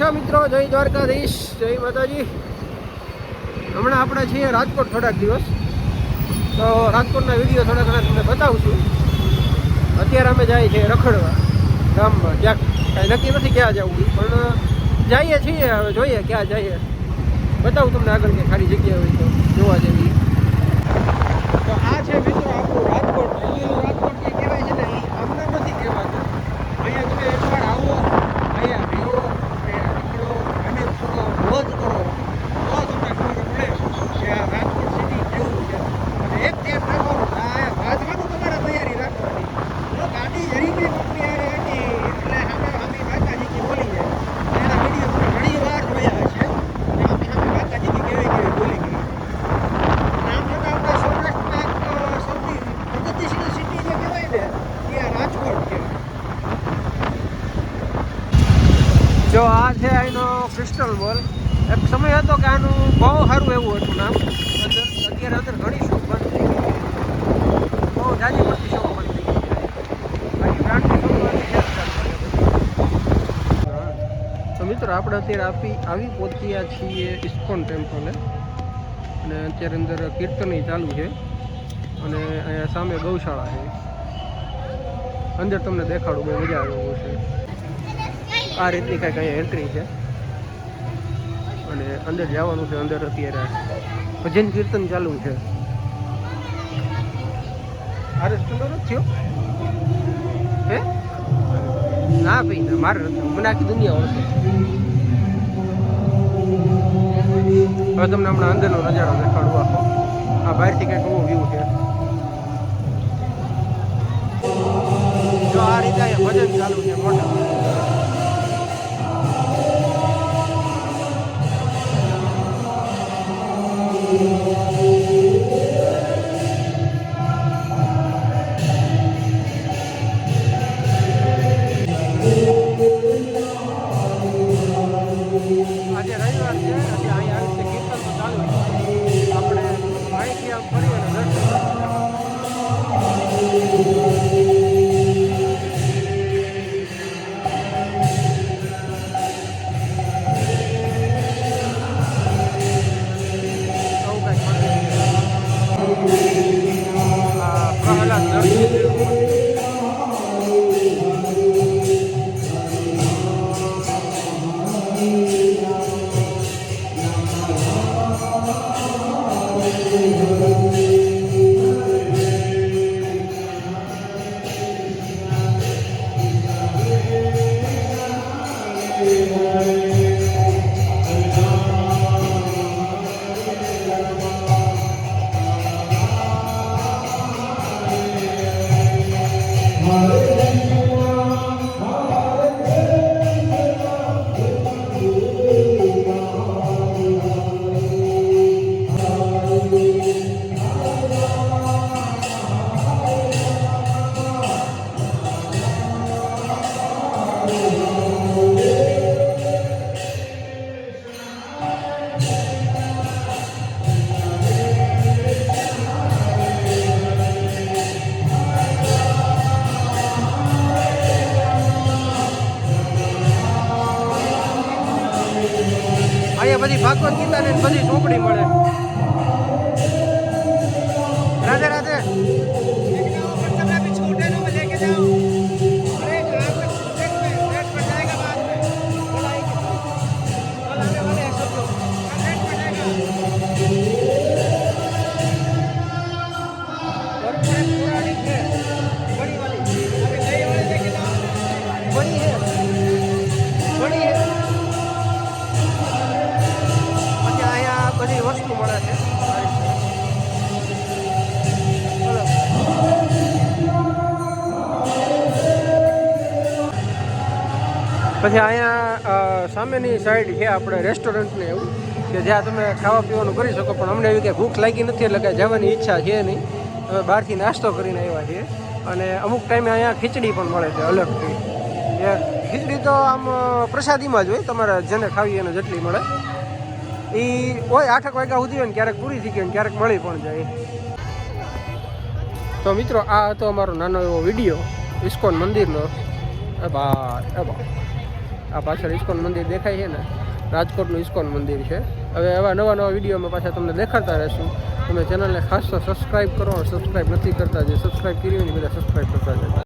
છો મિત્રો? જય દ્વારકાધીશ. જય માતાજી. હમણાં આપણે છીએ રાજકોટ થોડાક દિવસ. તો રાજકોટના વીડિયો થોડા ઘણા તમને બતાવું છું અત્યારે અમે જઈએ છીએ રખડવા ગામમાં. ક્યાંક કાંઈ નક્કી નથી ક્યાં જવું પણ જઈએ છીએ હવે, જોઈએ ક્યાં જઈએ. બતાવું તમને આગળ કે ખાલી જગ્યા હોય તો, જોવા જેવી તો આ છે મિત્રો આપણું રાજકોટ દિલ્હીનું રાજકોટ જે કહેવાય છે ને એ અમને નથી કહેવાતું અહીંયા તમે એકવાર આવો અહીંયા રહો અહીંયા નીકળો અને થોડો મોજ કરો તો તમને ખબર પડે કે આ રાજકોટ સિટી કેવું છે અને એક ધ્યાન રાખવાનું આ અહીંયા વાંચવાનું તમારે તૈયારી રાખવાની જો ગાડી જરી બી પકડી આવે હતી એટલે સામે સામે કાકાજી બોલી જાય એના વીડિયો તમે ઘણી વાર જોયા હશે કે સામે સામે કાકાજી કેવી કેવી બોલી ગઈ આમ છતાં આપણા સૌરાષ્ટ્રમાં એક સૌથી પ્રગતિશીલ સિટી જે કહેવાય ને એ આ રાજકોટ છે જો આ છે અહીંનો ક્રિસ્ટલ બોલ એક સમય હતો કે આનું બહુ સારું એવું હતું નામ. અંદર અત્યારે અંદર ઘણી શોપ બંધ થઈ ગઈ બહુ જાજી પડતી શોપ બંધ થઈ ગઈ તો મિત્રો, આપણે અત્યારે આપી આવી પહોંચ્યા છીએ ઇસ્કોન ટેમ્પલે. અને અત્યારે અંદર કીર્તન ચાલુ છે. અને અહીંયા સામે ગૌશાળા છે. અંદર તમને દેખાડું બહુ મજા આવે એવું છે. આ રીતની કાંઈક અહીંયા એન્ટ્રી છે. અંદર જવાનું છે અંદર અત્યારે. ભજન કીર્તન ચાલુ છે. અરે સુંદર જ થયો? હે? ના ભાઈ ના મારે મને આખી દુનિયા ઓળખે હવે તમને હમણાં અંદરનો નજારો દેખાડું આખો. આ બહારથી કંઈક એવો વ્યૂ છે. જો આ રીતે અહીંયા ભજન ચાલુ છે મોટા. what are બધી ભાગવત ગીતા ને બધી ચોપડી મળે. પછી અહીંયા સામેની સાઈડ છે આપણે રેસ્ટોરન્ટને એવું, કે જ્યાં તમે ખાવા પીવાનું કરી શકો, પણ અમને એવી કે ભૂખ લાગી નથી, એટલે કાંઈ જવાની ઈચ્છા છે નહીં. અમે બહારથી નાસ્તો કરીને આવ્યા છીએ. અને અમુક ટાઈમે અહીંયા ખીચડી પણ મળે છે અલગથી. એ ખીચડી તો આમ પ્રસાદીમાં જ હોય, તમારે જેને ખાવી એને જેટલી મળે. એ હોય આઠક વાગ્યા સુધી હોય ને ક્યારેક પૂરી થઈ ગઈ ને ક્યારેક મળી પણ જાય. તો મિત્રો, આ હતો અમારો નાનો એવો વીડિયો, ઇસ્કોન મંદિરનો. એ બા આ પાછળ ઇસ્કોન મંદિર દેખાય છે ને, રાજકોટનું ઇસ્કોન મંદિર છે. હવે એવા નવા નવા વિડીયોમાં પાછા તમને દેખાડતા રહેશું. તમે ચેનલને ખાસ તો સબસ્ક્રાઈબ કરો સબસ્ક્રાઈબ નથી કરતા જે સબસ્ક્રાઈબ કરી હોય બધા સબસ્ક્રાઈબ કરતા જતા